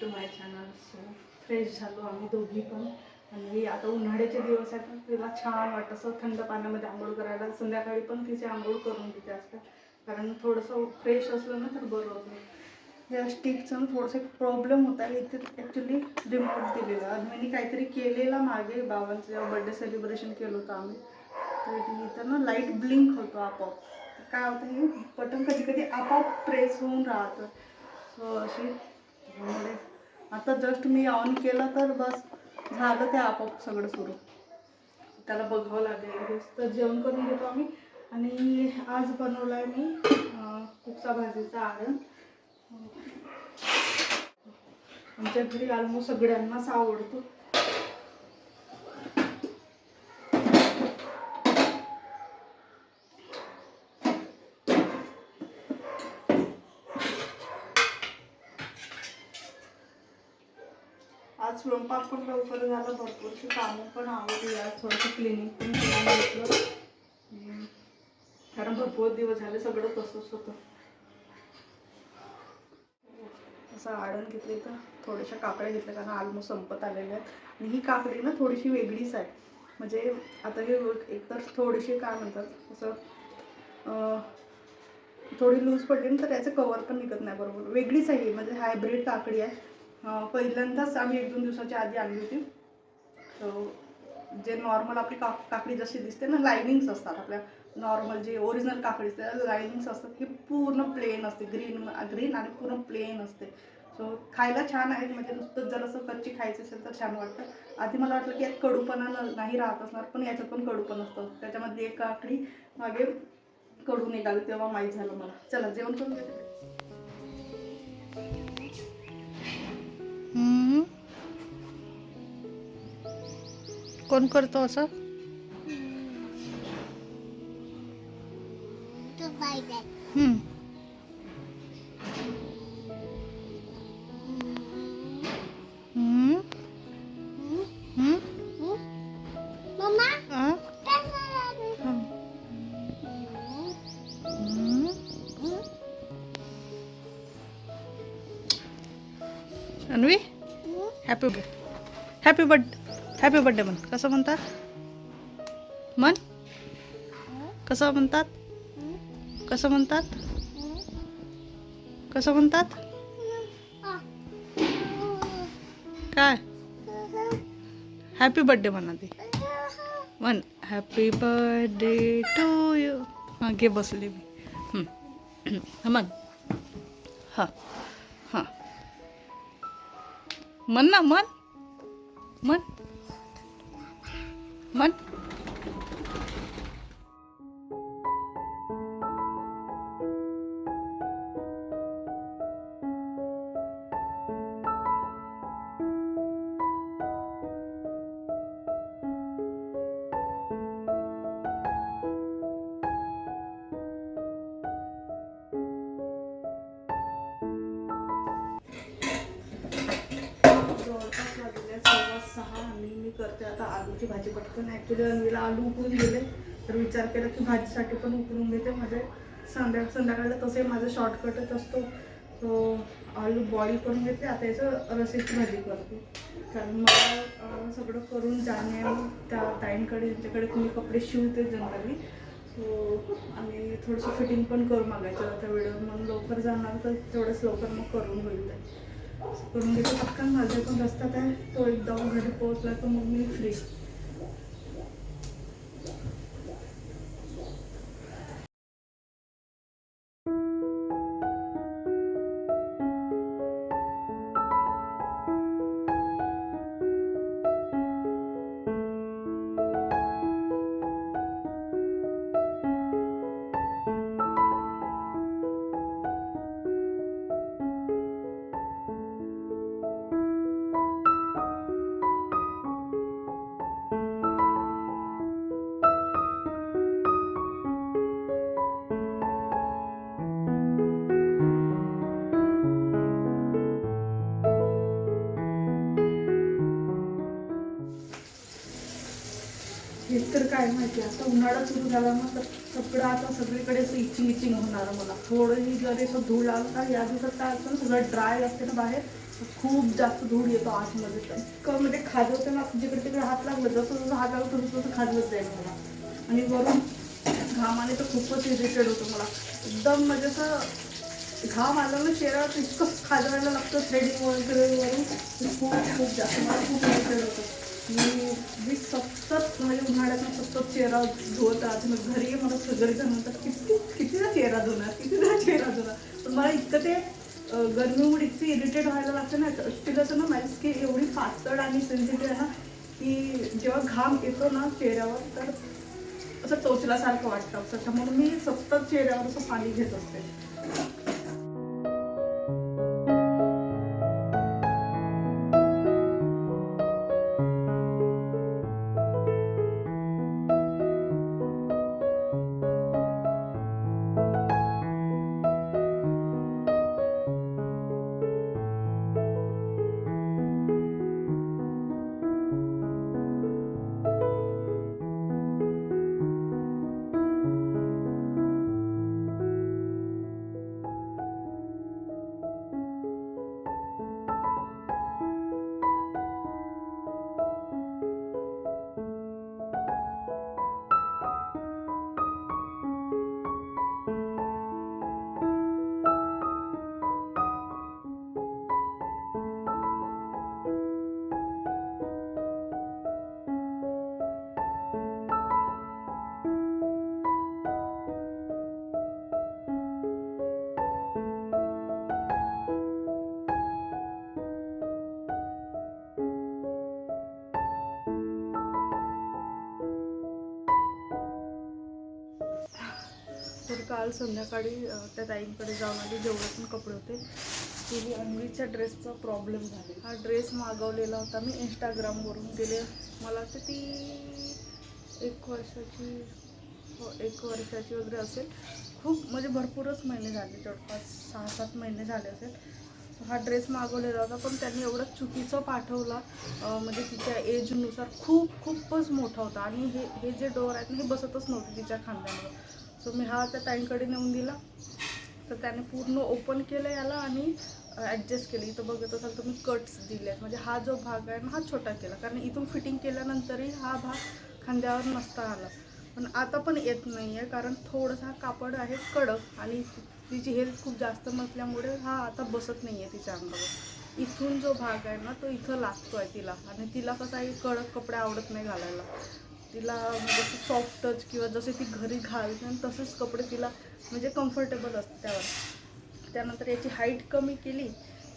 टुमाय चॅनर्स fresh झालो आम्ही दोघी पण. आणि आता उन्हाळ्याचे दिवस आहेत ना तिला छान वाटतं असं थंड पाण्यामध्ये आंघोळ करायला. संध्याकाळी पण तिची आंघोळ करून घेते आजकाल कारण थोडंसं फ्रेश असलं ना तर बरं होतं. या स्टिकचं थोडंसं प्रॉब्लेम होता. इथे ॲक्च्युली रिमोट दिलेला. आणि मी काहीतरी केलेला मागे बाबांचं. जेव्हा बड्डे सेलिब्रेशन केलं होतं आम्ही. तर इथं ना लाइट ब्लिंक होतो आपोआप. तर काय होतं हे बटन कधी कधी आपोआप प्रेस होऊन राहतं. सो अशी त्याच्यामुळे आता जस्ट मी ऑन केलं तर बस झालं ते आपोआप सगळं सुरू. त्याला बघावं लागेल. तर जेवण करून घेतो आम्ही. आणि आज बनवलं आहे मी अं, कुकसा भाजीचा आरण आमच्या घरी ऑलमोस्ट सगळ्यांनाच आवडतो आज स्वयंपाक पण लवकर झाला भरपूरशी कामं पण आवडली आज थोडंसं क्लिनिंग पण करून घेतलं. कारण भरपूर दिवस झाले सगळं तसंच होतं. असं आडण घेतले तर थोड्याशा काकड्या घेतल्या कारण ऑलमोस्ट संपत आलेल्या आहेत. आणि ही काकडी ना थोडीशी वेगळीच आहे. म्हणजे आता हे एकतर थोडीशी काय म्हणतात असं थोडी लूज पडली ना तर याचं कवर पण निघत नाही बरोबर. वेगळीच आहे म्हणजे हायब्रिड काकडी आहे. पहिल्यांदाच आम्ही एक दोन दिवसाच्या आधी आणली होती. सो जे नॉर्मल आपली का काकडी जशी दिसते ना लायनिंग्स असतात आपल्या. नॉर्मल जे ओरिजिनल काकडी असते त्याला लायनिंग्स असतात. हे पूर्ण प्लेन असते. ग्रीन ग्रीन आणि पूर्ण प्लेन असते. सो खायला छान आहे. म्हणजे नुसतं जर असं कच्ची खायचं असेल तर छान वाटतं. आधी मला वाटलं की यात कडूपणा नाही राहत असणार पण याच्यात पण कडूपण असतं. त्याच्यामध्ये एक काकडी मागे कडू निघाली तेव्हा माहीत झालं मला. चला जेवण करून घेते. कोण करतो असं? हम्म. Anvi? Happy happy birth happy birthday म्हण कसं म्हणतात? म्हण कसं म्हणतात? कसं म्हणतात? कसं म्हणतात? काय? हॅपी बर्थडे म्हणा ती म्हण हॅपी बर्थडे टू यू हां घे बसले मी. हं. म्हण हां. म्हण ना म्हण. म्हण. म्हण. आणि मी करते आता आलूची भाजी पटकन. ॲक्च्युली अनवीला आलू उकळून गेले तर विचार केला की भाजीसाठी पण उकळून घेते म्हणजे संध्या संध्याकाळला तसंही माझं शॉर्टकटच असतो. तो आलू बॉईल करून घेते आता याचं रसेची भाजी करते. कारण मला सगळं करून जाणे त्या ताईंकडे त्यांच्याकडे तुम्ही कपडे शिवते जनरली सो आणि थोडंसं फिटिंग पण करून मागायचं. त्या वेळेवर मग लवकर जाणार तर तेवढंच लवकर मग करून होईल ते. करून घेतो म्हणजे पटकन माझ्या पण रस्त्यात आहे तो एकदा घरी पोहोचला तर मग मी फ्री की आता उन्हाळा सुरू झाला मग तर सगळं आता सगळीकडे असं इचिंग इचिंग होणार मला. थोडंही जरी असं धूळ लागलं का या दिवसात काय असतं ना सगळं ड्राय असते ना बाहेर खूप जास्त धूळ येतो आतमध्ये. तर इतकं म्हणजे खाजवतं ना जिकडे तिकडे हात लागलं जसं जसं हात लागलं तसं तसं खाजवत जाईल मला. आणि वरून घामाने तर खूपच इरिटेड होतं मला. एकदम म्हणजे असं घाम आला ना चेहऱ्यावर इतकं खाजवायला लागतं थ्रेडिंग वगैरे वरून. खूप खूप जास्त मला खूप इरिटेड होतं. मी मी सतत म्हणजे उन्हाळ्यात सतत चेहरा धुवत मग घरी मला सगळे जण म्हणतात किती कितीदा चेहरा धुणार? कितीदा चेहरा धुणार? पण मला इतकं ते गरमीमुळे इतकी इरिटेट व्हायला लागतं ना ॲक्च्युली कसं ना माझी स्किन एवढी पातळ आणि सेन्सिटिव्ह आहे ना की जेव्हा घाम येतो ना चेहऱ्यावर तर असं टोचल्यासारखं वाटतं. असं म्हणून मी सतत चेहऱ्यावर असं पाणी घेत असते. काल संध्याकाळी त्या ताईंकडे जाऊन आली. जेवढे पण कपडे होते तिने अन्वीच्या ड्रेसचा प्रॉब्लेम झाला. हा ड्रेस मागवलेला होता. मी इंस्टाग्रामवरून गेले. मला वाटतं ती एक वर्षाची हो एक वर्षाची वगैरे असेल. खूप म्हणजे भरपूरच महिने झाले जवळपास सहा सात महिने झाले असेल. हा ड्रेस मागवलेला होता पण त्यांनी एवढा चुकीचं पाठवला. म्हणजे तिच्या एजनुसार खूप खूपच मोठा होता. आणि हे हे जे डोअर आहेत ना हे बसतच नव्हते तिच्या खांद्यावर. सो मी हा त्या ताईंकडे नेऊन दिला. तर त्याने पूर्ण ओपन केलं याला आणि ॲडजस्ट केलं. इथं बघत असाल तुम्ही कट्स दिले आहेत म्हणजे हा जो भाग आहे ना हा छोटा केला. कारण इथून फिटिंग केल्यानंतरही हा भाग खांद्यावर नसता आला. पण आता पण येत नाही आहे कारण थोडंसं हा कापड आहे कडक आणि तिची हेल्थ खूप जास्त नसल्यामुळे हा आता बसत नाही आहे तिच्या अंगावर. इथून जो भाग आहे ना तो इथं लागतो आहे तिला. आणि तिला कसं आहे कडक कपडे आवडत नाही घालायला. तिला जसं सॉफ्ट टच किंवा जसे ती घरी घालते तसेच कपडे तिला म्हणजे कम्फर्टेबल असते त्यावर. त्यानंतर याची हाईट कमी केली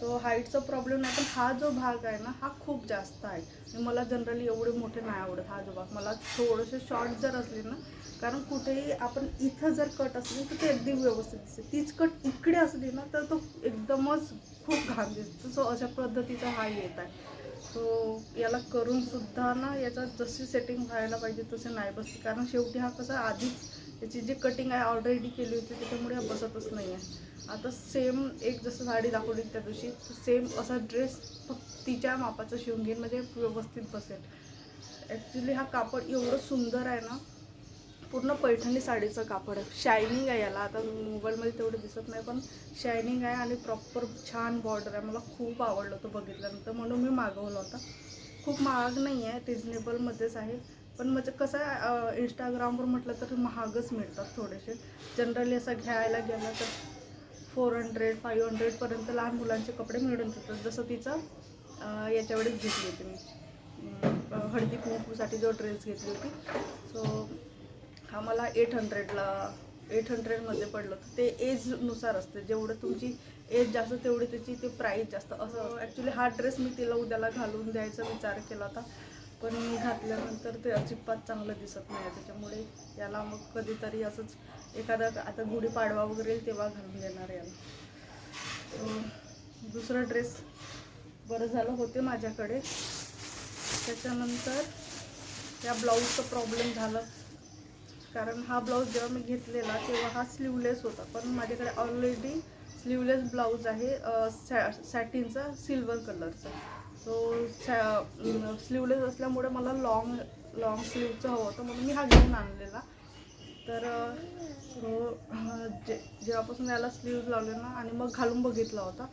सो हाईटचा प्रॉब्लेम नाही पण हा जो भाग आहे ना हा खूप जास्त आहे. मला जनरली एवढे मोठे नाही आवडत हा जो भाग. मला थोडेसे शॉर्ट जर असले ना कारण कुठेही आपण इथं जर कट असली तर ते अगदी व्यवस्थित दिसते. तीच कट इकडे असली ना तर तो एकदमच खूप घाण दिसतो. सो अशा पद्धतीचा हा येत आहे. सो याला करून सुद्धा ना याचा जशी सेटिंग व्हायला पाहिजे तसे नाही बसते कारण शेवटी हा कसा आधीच याची जी कटिंग आहे ऑलरेडी केली होती त्याच्यामुळे हा बसतच नाही आहे आता सेम एक जसं साडी दाखवली त्या दिवशी सेम असा ड्रेस फक्त तिच्या मापाचा शिवून घेईन म्हणजे व्यवस्थित बसेल. ॲक्च्युली हा कापड एवढं सुंदर आहे ना पूर्ण पैठणी साडीचं कापड. शायनिंग आहे याला. आता मोबाईलमध्ये तेवढं दिसत नाही पण शायनिंग आहे आणि प्रॉपर छान बॉर्डर आहे. मला खूप आवडलं होतं बघितल्यानंतर. म्हणून मी मागवला होता. खूप महाग नाही आहे. रिजनेबलमध्येच आहे. पण म्हणजे कसं आहे इंस्टाग्रामवर म्हटलं तर महागच मिळतात थोडेसे. जनरली असं घ्यायला गेलं तर फोर हंड्रेड फाईव्ह हंड्रेडपर्यंत लहान मुलांचे कपडे मिळून जातात. जसं तिचं अं, याच्या वेळेस घेतली होती मी. हळदी कुंकूसाठी जो ड्रेस घेतली होती. सो हा मला एट हंड्रेडला एट हंड्रेडमध्ये पडलं तर ते एजनुसार असते. जेवढं तुमची एज जास्त तेवढी त्याची ते प्राईस जास्त. असं ॲक्च्युली हा ड्रेस मी तिला उद्याला घालून द्यायचा विचार केला होता. पण मी घातल्यानंतर ते अजिबात चांगलं दिसत नाही. त्याच्यामुळे याला मग कधीतरी असंच एखादा आता गुढीपाडवा वगैरे तेव्हा घालून देणार याला. दुसरा ड्रेस बरं झालं होते माझ्याकडे. त्याच्यानंतर या ब्लाऊजचं प्रॉब्लेम झालं. कारण हा ब्लाऊज जेव्हा मी घेतलेला तेव्हा हा स्लीवलेस होता. पण माझ्याकडे ऑलरेडी स्लीवलेस ब्लाऊज आहे सॅ सॅटिनचा सिल्वर कलरचा सो सॅ स्लीवलेस असल्यामुळे मला लॉंग लॉंग स्लीवचं हवं होतं म्हणून मी हा घेऊन आणलेला. तर जे जेव्हापासून याला स्लीव्ज लावले ना आणि मग घालून बघितला होता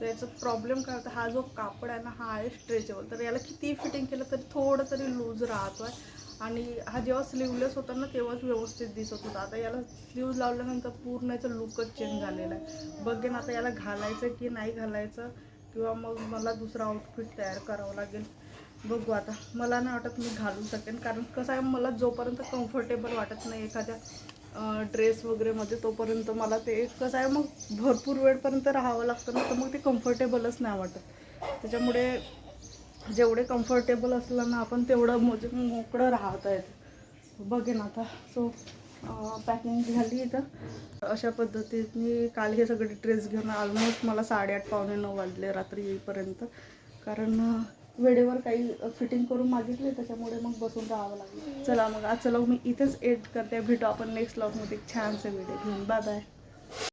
तर याचा प्रॉब्लेम काय होता हा जो कापड आहे ना हा आहे स्ट्रेचेबल तर याला किती फिटिंग केलं तरी थोडं तरी लूज राहतो आहे आणि हा जेव्हा स्लीवलेस होता ना तेव्हाच व्यवस्थित दिसत होता. आता याला स्लीव्ज लावल्यानंतर पूर्ण याचा लुकच चेंज झालेला आहे. बघेन आता याला घालायचं की नाही घालायचं किंवा मग मला दुसरा आउटफिट तयार करावं लागेल. बघू आता. मला नाही वाटत मी घालू शकेन. कारण कसं आहे मला जोपर्यंत कम्फर्टेबल वाटत नाही एखाद्या ड्रेस वगैरेमध्ये तोपर्यंत मला ते कसं आहे मग भरपूर वेळपर्यंत राहावं लागतं ना तर मग ते कम्फर्टेबलच नाही वाटत. त्याच्यामुळे जेवढे कम्फर्टेबल असलं ना आपण तेवढं म्हणजे मोकळं राहत आहेत बघेन आता. सो पॅकिंग झाली इथं. अशा पद्धतीने काल हे सगळे ड्रेस घेऊन ऑलमोस्ट मला साडेआठ पावणे नऊ वाजले रात्री येईपर्यंत. कारण वेळेवर काही फिटिंग करून मागितले त्याच्यामुळे मग बसून राहावं लागलं. चला मग आज चला मी इथेच एड करते. भेटू आपण नेक्स्ट लॉगमध्ये एक छानसे व्हिडिओ घेऊन. बाय